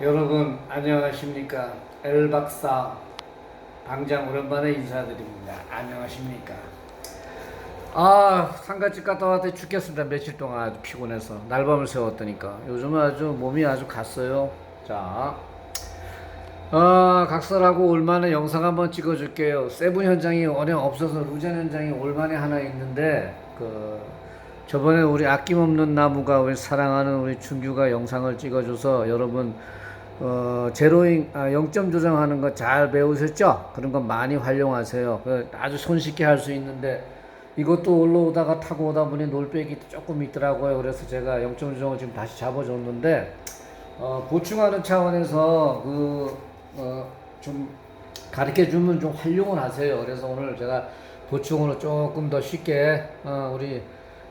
여러분 안녕하십니까? 엘 박사 방장 오랜만에 인사드립니다. 안녕하십니까? 아 상가집 갔다 왔더니 죽겠습니다. 며칠 동안 아주 피곤해서. 날밤을 새웠더니까. 요즘은 아주 몸이 아주 갔어요. 자 어, 각설하고 올만에 영상 한번 찍어줄게요. 세븐 현장이 원형 없어서 루전 현장이 올만에 하나 있는데 그 저번에 우리 아낌없는 나무가 우리 사랑하는 우리 준규가 영상을 찍어줘서 여러분 어, 제로잉 아, 0점 조정하는 거 잘 배우셨죠? 그런 거 많이 활용하세요. 그 아주 손쉽게 할 수 있는데 이것도 올라오다가 타고 오다 보니 놀백이 조금 있더라고요. 그래서 제가 0점 조정을 지금 다시 잡아줬는데 어, 보충하는 차원에서 그, 어, 좀 가르쳐 주면 좀 활용을 하세요. 그래서 오늘 제가 보충으로 조금 더 쉽게 어, 우리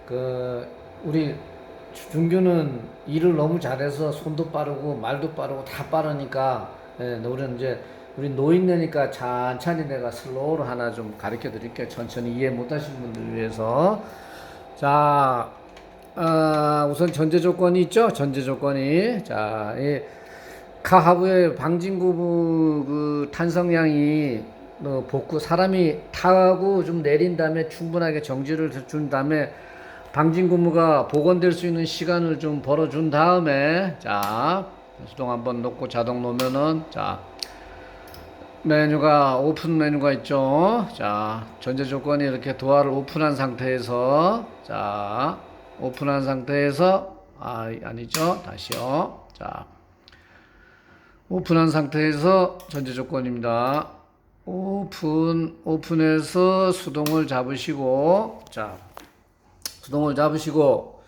그 우리 준규는 일을 너무 잘해서 손도 빠르고 말도 빠르고 다 빠르니까 예, 우리는 이제 우리 노인네니까 천천히 내가 슬로우로 하나 좀 가르쳐 드릴게요. 천천히 이해 못하신 분들 위해서 자 아, 우선 전제 조건이 있죠. 전제 조건이 자 이 카하브의 방진구부 그 탄성량이 어, 복구 사람이 타고 좀 내린 다음에 충분하게 정지를 준 다음에 방진구무가 복원될 수 있는 시간을 좀 벌어준 다음에 자 수동 한번 놓고 자동 놓으면은 자 메뉴가 오픈 메뉴가 있죠? 자 전제 조건이 이렇게 도화를 오픈한 상태에서 자 오픈한 상태에서 아 아니죠? 다시요. 자 오픈한 상태에서 전제 조건입니다. 오픈 오픈해서 수동을 잡으시고 자 수동을 잡으시고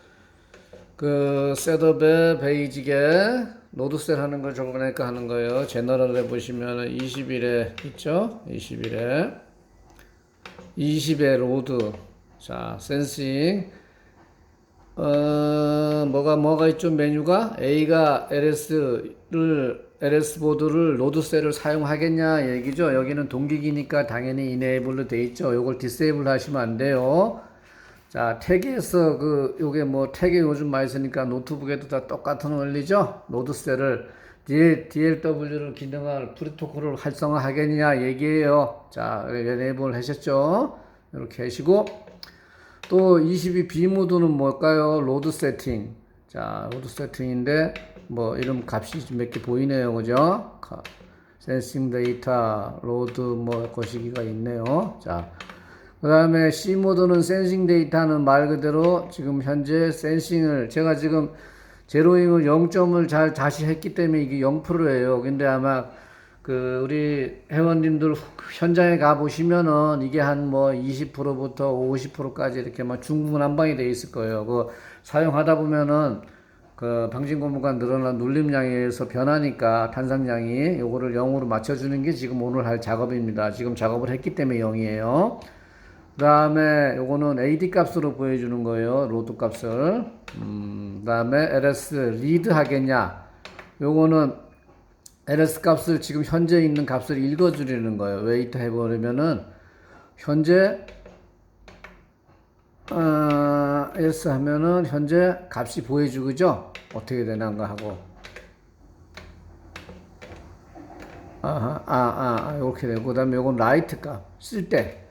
그 셋업에 베이직에 노드셀 하는 걸 저번에까 하는 거예요. 제너럴에 보시면 20일에 있죠? 20일에 20에 로드 자 센싱 어 뭐가 뭐가 있죠 메뉴가 A가 LS를 LS 보드를 로드셀을 사용하겠냐 얘기죠. 여기는 동기기니까 당연히 이네이블로 돼 있죠. 요걸 디세이블 하시면 안 돼요. 자, 태그에서 그 요게 뭐 태그 요즘 많이 쓰니까 노트북에도 다 똑같은 원리죠. 노드셀을 DLW를 기능을 프로토콜을 활성화하겠냐 얘기예요. 자, 에네이블 하셨죠? 이렇게 하시고 또 22B 모드는 뭘까요? 로드 세팅. 자, 로드 세팅인데 뭐 이런 값이 몇 개 보이네요. 그죠? 센싱 데이터, 로드 뭐 거시기가 있네요. 자, 그 다음에 C 모드는 센싱 데이터는 말 그대로 지금 현재 센싱을 제가 지금 제로잉을 0점을 잘 다시 했기 때문에 이게 0%예요. 근데 아마 그 우리 회원님들 현장에 가 보시면은 이게 한 뭐 20%부터 50%까지 이렇게 막 중구난방이 돼 있을 거예요. 그 사용하다 보면은 그 방진 고무가 늘어난 눌림량에 의해서 변하니까 탄산량이 요거를 0으로 맞춰주는 게 지금 오늘 할 작업입니다. 지금 작업을 했기 때문에 0이에요. 그 다음에 요거는 AD 값으로 보여주는 거예요. 로드 값을. 음, 그 다음에 LS 리드 하겠냐. 요거는 LS 값을 지금 현재 있는 값을 읽어주려는 거예요. 웨이트 해버리면은 현재 어, S 하면은 현재 값이 보여주고죠. 어떻게 되는가 하고. 아하, 아, 아, 아, 이렇게 되고. 그 다음에 요건 라이트 값. 쓸 때.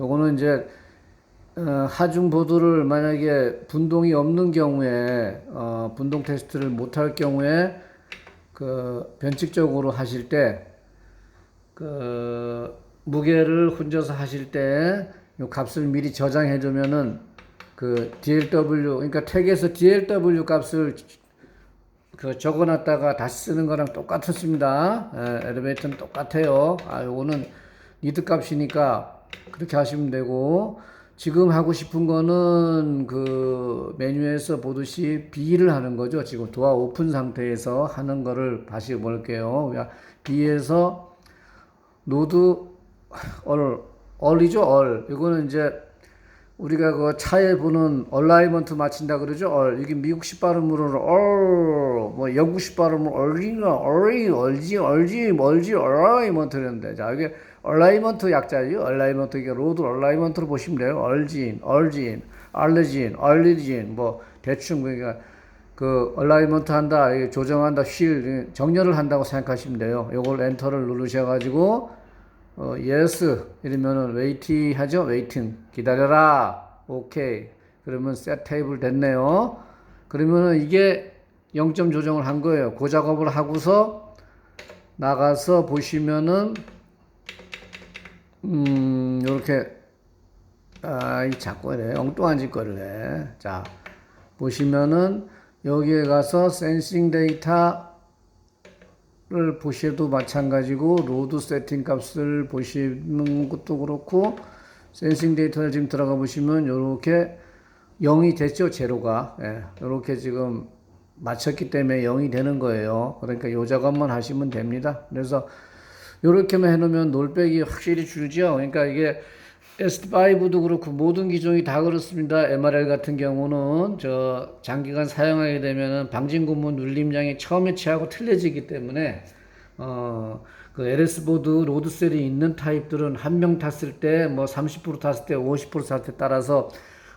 요거는 이제 어, 하중 보드를 만약에 분동이 없는 경우에 어, 분동 테스트를 못할 경우에 그 변칙적으로 하실 때 그 무게를 혼자서 하실 때 요 값을 미리 저장해 두면은 그 DLW 그러니까 택에서 DLW 값을 그 적어놨다가 다시 쓰는 거랑 똑같습니다. 에, 엘리베이터는 똑같아요. 아 요거는 리드 값이니까 그렇게 하시면 되고 지금 하고 싶은 거는 그 메뉴에서 보듯이 B를 하는 거죠. 지금 도어 오픈 상태에서 하는 거를 다시 볼게요. B에서 노드 얼 얼이죠. 얼 이거는 이제 우리가 그 차에 보는 얼라이먼트 맞춘다 그러죠. 얼 이게 미국식 발음으로는 얼뭐 영국식 발음으로 얼리가 얼이 얼지 얼지 멀지 얼라이먼트 이런데 자 이게 얼라이먼트 약자죠. 얼라이먼트 이게 로드 얼라이먼트로 보시면 돼요. 얼진, 얼진, 알레진, 얼리진 뭐 대충 그러니까 그 얼라이먼트 한다, 조정한다, 휠 정렬을 한다고 생각하시면 돼요. 요걸 엔터를 누르셔 가지고 어, yes 이러면은 웨이팅 하죠, 웨이팅 기다려라, 오케이. 그러면 셋 테이블 됐네요. 그러면은 이게 0점 조정을 한 거예요. 그 작업을 하고서 나가서 보시면은 음 요렇게 아 이 자꾸 이래. 엉뚱한 짓거리를 해. 자 보시면은 여기에 가서 센싱 데이터를 보셔도 마찬가지고 로드 세팅 값을 보시는 것도 그렇고 센싱 데이터를 지금 들어가 보시면 요렇게 0이 됐죠 제로가. 예, 요렇게 지금 맞췄기 때문에 0이 되는 거예요. 그러니까 요 작업만 하시면 됩니다. 그래서 요렇게만 해놓으면 놀백이 확실히 줄죠 그러니까 이게 S5도 그렇고 모든 기종이 다 그렇습니다. MRL 같은 경우는 저 장기간 사용하게 되면은 방진 고무 눌림량이 처음에 치하고 틀려지기 때문에 어 그 LS 보드 로드셀이 있는 타입들은 한 명 탔을 때 뭐 30% 탔을 때 50% 탔을 때 따라서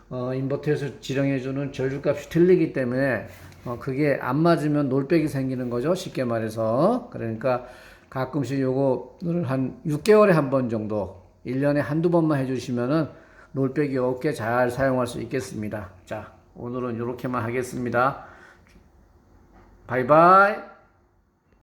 어 인버터에서 지정해주는 전류값이 틀리기 때문에 어 그게 안 맞으면 놀백이 생기는 거죠. 쉽게 말해서 그러니까 가끔씩 요거를 한 6개월에 한 번 정도 1년에 한두 번만 해주시면은 롤백이 없게 잘 사용할 수 있겠습니다. 자, 오늘은 이렇게만 하겠습니다. 바이바이.